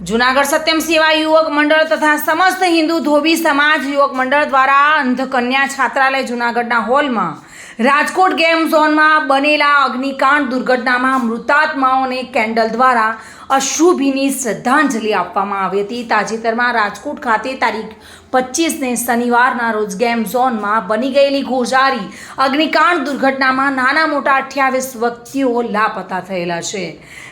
જુનાગઢ સત્યમ સેવા યુવક મંડળ તથા સમસ્ત હિન્દુ ધોબી સમાજ યુવક મંડળ દ્વારા અંધકન્યા છાત્રાલય જુનાગઢના હોલમાં રાજકોટ ગેમ ઝોનમાં બનેલા અગ્નિકાંડ દુર્ઘટનામાં મૃતાત્માઓને કેન્ડલ દ્વારા અશુભીની શ્રદ્ધાંજલિ આપવામાં આવી હતી. તાજેતરમાં રાજકોટ ખાતે તારીખ પચીસને શનિવારના રોજ ગેમ ઝોનમાં બની ગયેલી ગોઝારી અગ્નિકાંડ દુર્ઘટનામાં નાના મોટા અઠ્યાવીસ વ્યક્તિઓ લાપતા થયેલા છે.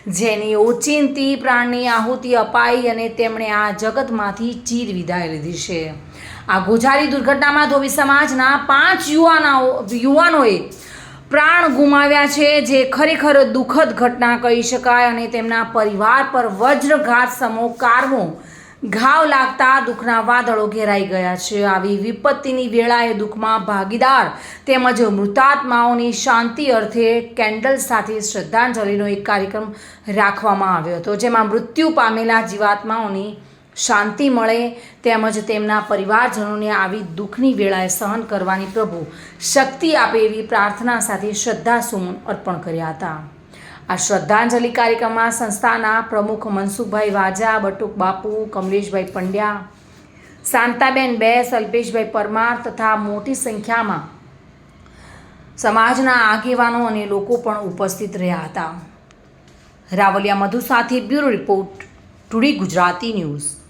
જેની ઓચિંતી, પ્રાણની આહુતિ અપાઈ અને તેમણે આ જગતમાંથી ચીર વિદાય લીધી છે. આ ગોઝારી દુર્ઘટનામાં ધોબી સમાજના પાંચ યુવાનાઓ યુવાનોએ પ્રાણ ગુમાવ્યા છે, જે ખરેખર દુઃખદ ઘટના કહી શકાય અને તેમના પરિવાર પર વજ્રઘાત સમો કારવો ઘાવ લાગતા દુઃખના વાદળો ઘેરાઈ ગયા છે. આવી વિપત્તિની વેળાએ દુઃખમાં ભાગીદાર તેમજ મૃતાત્માઓની શાંતિ અર્થે કેન્ડલ સાથે શ્રદ્ધાંજલિનો એક કાર્યક્રમ રાખવામાં આવ્યો હતો, જેમાં મૃત્યુ પામેલા જીવાત્માઓની શાંતિ મળે તેમજ તેમના પરિવારજનોને આવી દુઃખની વેળાએ સહન કરવાની પ્રભુ શક્તિ આપે એવી પ્રાર્થના સાથે શ્રદ્ધાસુમન અર્પણ કર્યા હતા. આ શ્રદ્ધાંજલિ કાર્યક્રમમાં સંસ્થાના પ્રમુખ મનસુખભાઈ વાજા, બટુક બાપુ, કમલેશભાઈ પંડ્યા, શાંતાબેન બેસ, અલ્પેશભાઈ પરમાર તથા મોટી સંખ્યામાં સમાજના આગેવાનો અને લોકો પણ ઉપસ્થિત રહ્યા હતા. રાવલિયા મધુ સાથે bureau report, today Gujarati news.